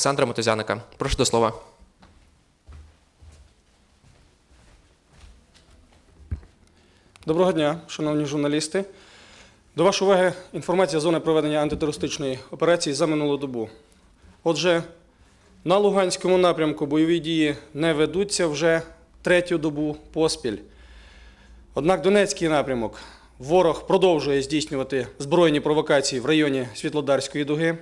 Олександра Мотузяника. Прошу до слова. Доброго дня, шановні журналісти. До вашої уваги інформація зони проведення антитерористичної операції за минулу добу. Отже, на Луганському напрямку бойові дії не ведуться вже третю добу поспіль. Однак Донецький напрямок ворог продовжує здійснювати збройні провокації в районі Світлодарської дуги.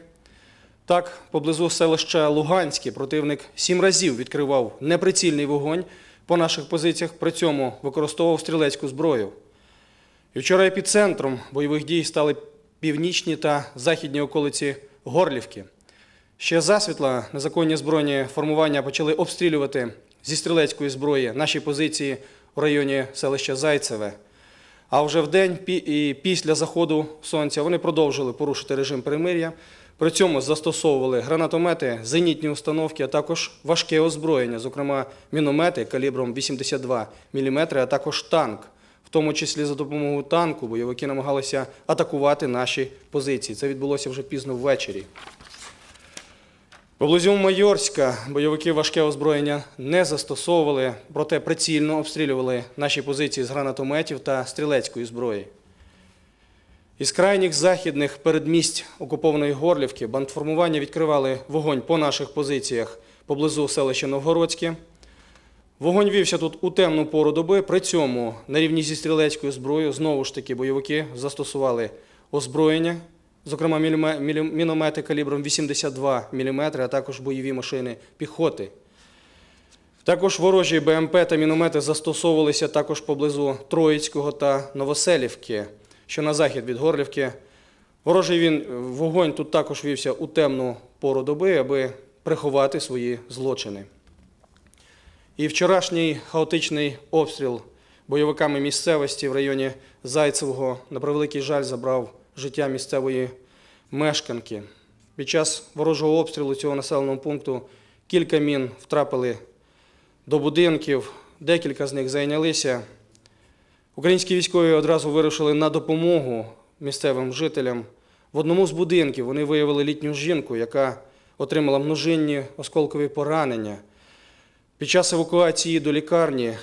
Так, поблизу селища Луганське противник сім разів відкривав неприцільний вогонь по наших позиціях, при цьому використовував стрілецьку зброю. І вчора епіцентром бойових дій стали північні та західні околиці Горлівки. Ще засвітла незаконні збройні формування почали обстрілювати зі стрілецької зброї наші позиції в районі селища Зайцеве. А вже вдень пі- і після заходу сонця вони продовжили порушити режим перемир'я. При цьому застосовували гранатомети, зенітні установки, а також важке озброєння, зокрема міномети калібром 82 мм, а також танк. В тому числі за допомогою танку бойовики намагалися атакувати наші позиції. Це відбулося вже пізно ввечері. Поблизу Майорська бойовики важке озброєння не застосовували, проте прицільно обстрілювали наші позиції з гранатометів та стрілецької зброї. Із крайніх західних передмість окупованої Горлівки бандформування відкривали вогонь по наших позиціях поблизу селища Новгородське. Вогонь вівся тут у темну пору доби. При цьому на рівні зі стрілецькою зброєю знову ж таки бойовики застосували озброєння, зокрема міномети калібром 82 мм, а також бойові машини піхоти. Також ворожі БМП та міномети застосовувалися також поблизу Троїцького та Новоселівки, що на захід від Горлівки. Ворожий він, вогонь тут також вівся у темну пору доби, аби приховати свої злочини. І вчорашній хаотичний обстріл бойовиками місцевості в районі Зайцевого, на превеликий жаль, забрав життя місцевої мешканки. Під час ворожого обстрілу цього населеного пункту кілька мін втрапили до будинків, декілька з них зайнялися. Українські військові одразу вирушили на допомогу місцевим жителям. В одному з будинків вони виявили літню жінку, яка отримала множинні осколкові поранення. Під час евакуації до лікарні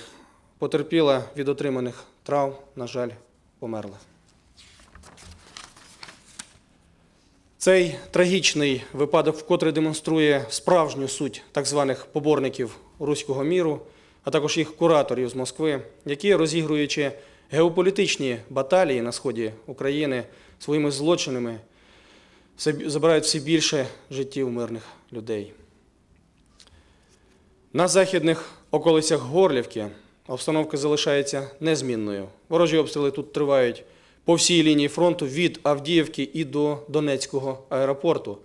потерпіла від отриманих травм, на жаль, померла. Цей трагічний випадок вкотре демонструє справжню суть так званих поборників руського міру, а також їх кураторів з Москви, які, розігруючи геополітичні баталії на сході України своїми злочинами, забирають все більше життів мирних людей. На західних околицях Горлівки обстановка залишається незмінною. Ворожі обстріли тут тривають по всій лінії фронту від Авдіївки і до Донецького аеропорту.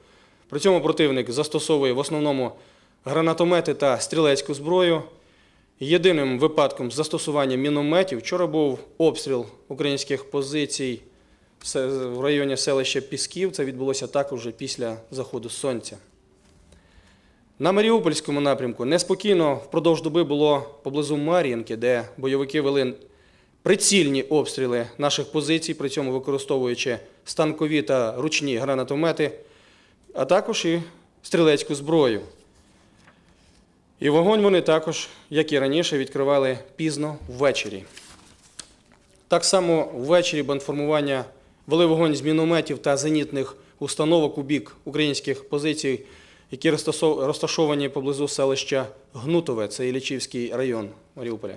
При цьому противник застосовує в основному гранатомети та стрілецьку зброю. Єдиним випадком застосування мінометів вчора був обстріл українських позицій в районі селища Пісків. Це відбулося також після заходу сонця. На Маріупольському напрямку неспокійно впродовж доби було поблизу Мар'їнки, де бойовики вели прицільні обстріли наших позицій, при цьому використовуючи станкові та ручні гранатомети, а також і стрілецьку зброю. І вогонь вони також, як і раніше, відкривали пізно ввечері. Так само ввечері бандформування вели вогонь з мінометів та зенітних установок у бік українських позицій, які розташовані поблизу селища Гнутове, це Іллічівський район Маріуполя.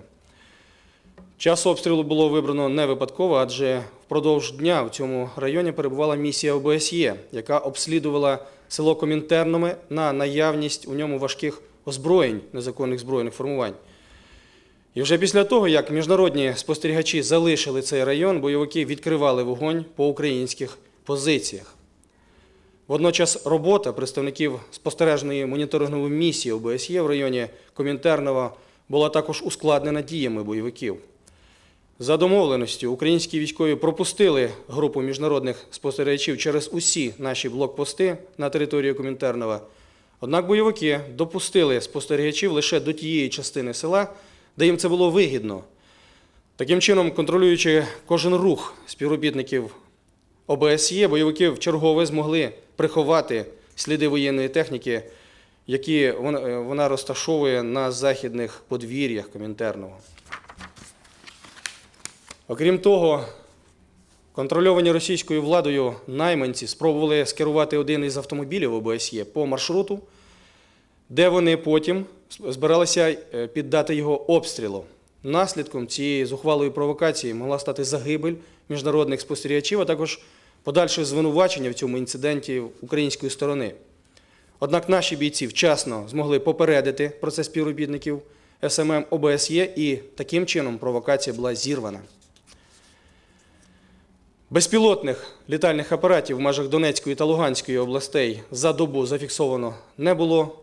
Час обстрілу було вибрано не випадково, адже впродовж дня в цьому районі перебувала місія ОБСЄ, яка обслідувала село Комінтернове на наявність у ньому важких озброєнь незаконних збройних формувань. І вже після того, як міжнародні спостерігачі залишили цей район, бойовики відкривали вогонь по українських позиціях. Водночас робота представників спостережної моніторингової місії ОБСЄ в районі Комінтернова була також ускладнена діями бойовиків. За домовленістю українські військові пропустили групу міжнародних спостерігачів через усі наші блокпости на території Комінтернова. Однак бойовики допустили спостерігачів лише до тієї частини села, де їм це було вигідно. Таким чином, контролюючи кожен рух співробітників ОБСЄ, бойовики в чергове змогли приховати сліди воєнної техніки які вона, е, розташовує на західних подвір'ях Комінтерного. Окрім того, контрольовані російською владою найманці спробували скерувати один із автомобілів ОБСЄ по маршруту, де вони потім збиралися е, піддати його обстрілу. Наслідком цієї зухвалої провокації могла стати загибель міжнародних спостерігачів, а також подальше звинувачення в цьому інциденті української сторони. Однак наші бійці вчасно змогли попередити про це співробітників СММ ОБСЄ, і таким чином провокація була зірвана. Безпілотних літальних апаратів в межах Донецької та Луганської областей за добу зафіксовано не було.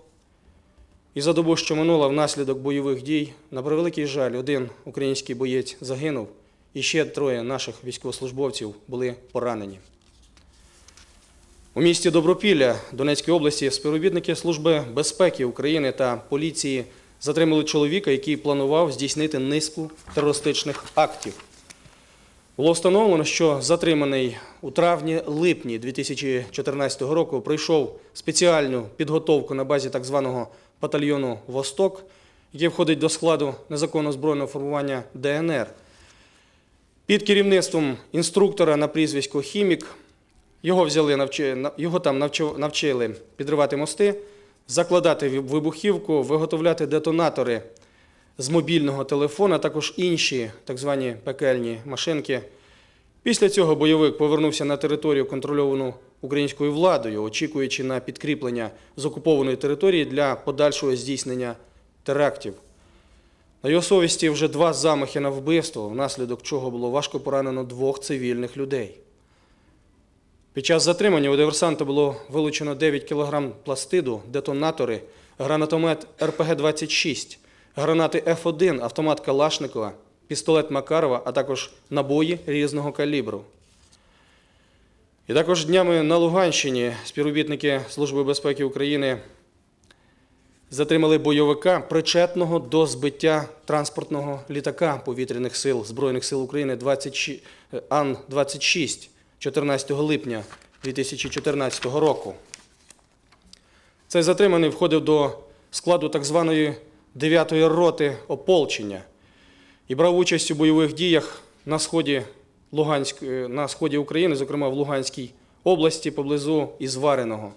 І за добу, що минула внаслідок бойових дій, на превеликий жаль, один український боєць загинув, і ще троє наших військовослужбовців були поранені. У місті Добропілля Донецької області співробітники Служби безпеки України та поліції затримали чоловіка, який планував здійснити низку терористичних актів. Було встановлено, що затриманий у травні-липні 2014 року пройшов спеціальну підготовку на базі так званого батальйону Восток, який входить до складу незаконно збройного формування ДНР. Під керівництвом інструктора на прізвисько Хімік його взяли його там навчи- навчили підривати мости, закладати вибухівку, виготовляти детонатори з мобільного телефона, також інші так звані пекельні машинки. Після цього бойовик повернувся на територію, контрольовану українською владою, очікуючи на підкріплення з окупованої території для подальшого здійснення терактів. На його совісті вже два замахи на вбивство, внаслідок чого було важко поранено двох цивільних людей. Під час затримання у диверсанта було вилучено 9 кг пластиду, детонатори, гранатомет РПГ-26, гранати Ф1, автомат Калашникова, пістолет Макарова, а також набої різного калібру. І також днями на Луганщині співробітники Служби безпеки України затримали бойовика, причетного до збиття транспортного літака повітряних сил Збройних сил України 26 е, Ан-26 14 липня 2014 року. Цей затриманий входив до складу так званої 9-ї роти ополчення і брав участь у бойових діях на сході, Луганськ, е, на сході України, зокрема в Луганській області поблизу Ізвареного.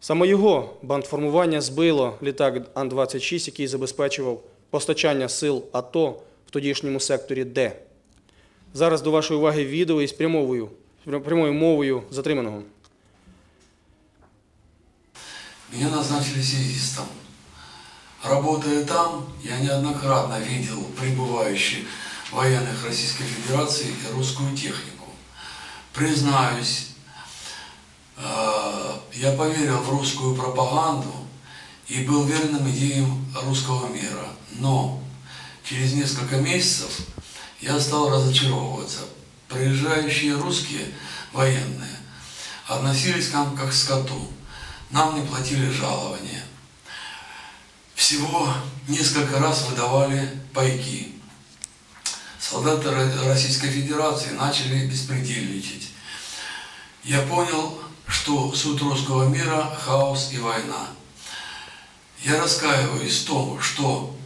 Саме його бандформування збило літак Ан-26, який забезпечував постачання сил АТО в тодішньому секторі Д. Зараз до вашої уваги відео із прямовою, прямою мовою затриманого. Меня назначили связистом. Работая там, я неоднократно видел прибывающих военных Российской Федерации и русскую технику. Признаюсь, э, я поверил в русскую пропаганду и был верным идеям русского мира. Но через несколько месяцев я стал разочаровываться. Приезжающие русские военные относились к нам как к скоту. Нам не платили жалования. Всего несколько раз выдавали пайки. Солдаты Ро- Российской Федерации начали беспредельничать. Я понял, что суть русского мира – хаос и война. Я раскаиваюсь в том, что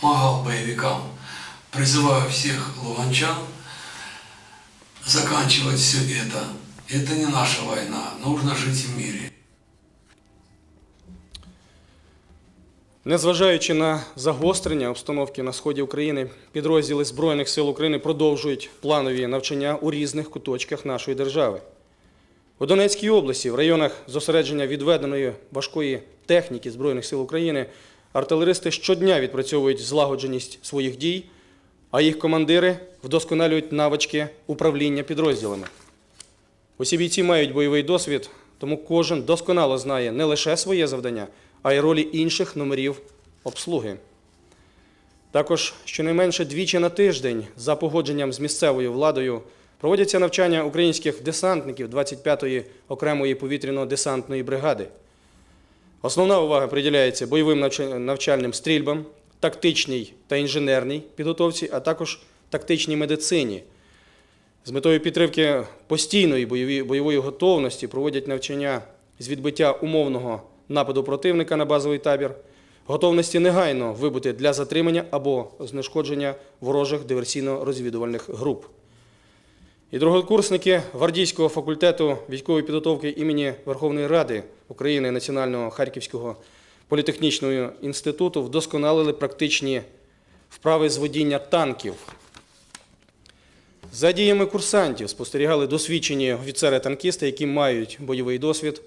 помогал боевикам, призываю всех луганчан заканчивать все это. Это не наша война, нужно жить в мире. Незважаючи на загострення обстановки на сході України, підрозділи Збройних сил України продовжують планові навчання у різних куточках нашої держави. У Донецькій області, в районах зосередження відведеної важкої техніки Збройних сил України, артилеристи щодня відпрацьовують злагодженість своїх дій, а їх командири вдосконалюють навички управління підрозділами. Усі бійці мають бойовий досвід, тому кожен досконало знає не лише своє завдання, а й ролі інших номерів обслуги. Також щонайменше двічі на тиждень за погодженням з місцевою владою проводяться навчання українських десантників 25-ї окремої повітряно-десантної бригади. Основна увага приділяється бойовим навчальним стрільбам, тактичній та інженерній підготовці, а також тактичній медицині. З метою підтримки постійної бойової готовності проводять навчання з відбиття умовного нападу противника на базовий табір, готовності негайно вибути для затримання або знешкодження ворожих диверсійно-розвідувальних груп. І другокурсники Гвардійського факультету військової підготовки імені Верховної Ради України Національного Харківського політехнічного інституту вдосконалили практичні вправи з водіння танків. За діями курсантів спостерігали досвідчені офіцери-танкісти, які мають бойовий досвід.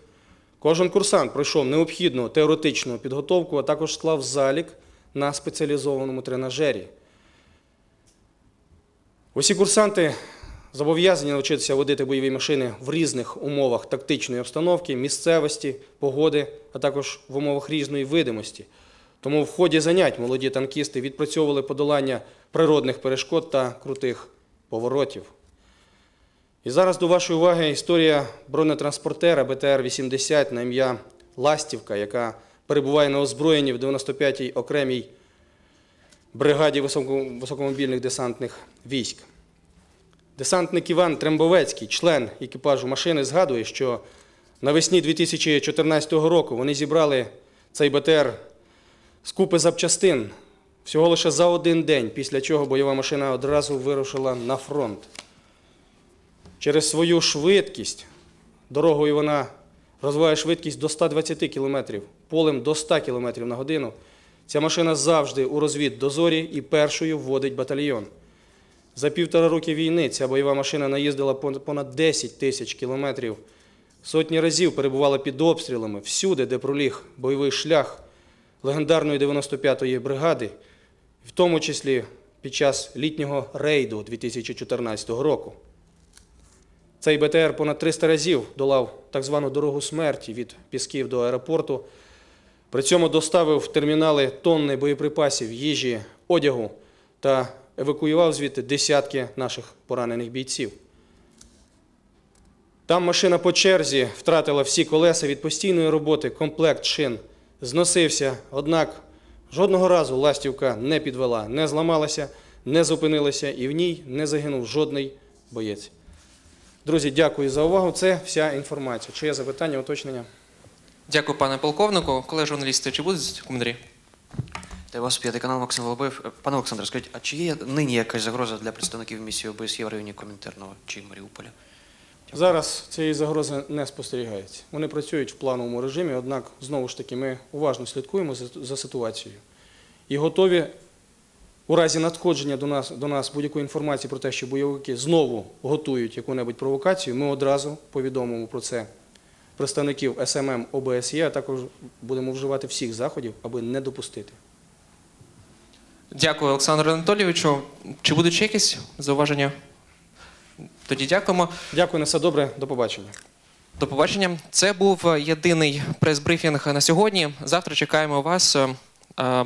Кожен курсант пройшов необхідну теоретичну підготовку, а також склав залік на спеціалізованому тренажері. Усі курсанти зобов'язані навчитися водити бойові машини в різних умовах тактичної обстановки, місцевості, погоди, а також в умовах різної видимості. Тому в ході занять молоді танкісти відпрацьовували подолання природних перешкод та крутих поворотів. І зараз до вашої уваги історія бронетранспортера БТР-80 на ім'я Ластівка, яка перебуває на озброєнні в 95-й окремій бригаді високомобільних десантних військ. Десантник Іван Трембовецький, член екіпажу машини, згадує, що навесні 2014 року вони зібрали цей БТР з купи запчастин всього лише за один день, після чого бойова машина одразу вирушила на фронт. Через свою швидкість дорогою вона розвиває швидкість до 120 км, полем до 100 км на годину. Ця машина завжди у розвід дозорі і першою вводить батальйон. За півтора роки війни ця бойова машина наїздила пон- понад 10 тисяч кілометрів. Сотні разів перебувала під обстрілами всюди, де проліг бойовий шлях легендарної 95-ї бригади, в тому числі під час літнього рейду 2014 року. Цей БТР понад 300 разів долав так звану дорогу смерті від Пісків до аеропорту. При цьому доставив в термінали тонни боєприпасів, їжі, одягу та евакуював звідти десятки наших поранених бійців. Там машина по черзі втратила всі колеса від постійної роботи, комплект шин зносився, однак жодного разу ластівка не підвела, не зламалася, не зупинилася і в ній не загинув жодний боєць. Друзі, дякую за увагу. Це вся інформація. Чи є запитання, уточнення? Дякую, пане полковнику. Колеги журналісти, чи будуть коментарі? Та вас п'ятий канал Максим Волобив. Е, Пане Олександре, скажіть, а чи є нині якась загроза для представників місії ОБСЄ в районі Комінтерного чи Маріуполя? Зараз цієї загрози не спостерігається. Вони працюють в плановому режимі, однак, знову ж таки, ми уважно слідкуємо за, за ситуацією і готові у разі надходження до нас, до нас будь-якої інформації про те, що бойовики знову готують яку-небудь провокацію, ми одразу повідомимо про це представників СММ ОБСЄ, а також будемо вживати всіх заходів, аби не допустити. Дякую, Олександру Анатолійовичу. Чи будуть ще якісь зауваження? Тоді дякуємо. Дякую на все добре, до побачення. До побачення. Це був єдиний прес-брифінг на сьогодні. Завтра чекаємо вас. е, е,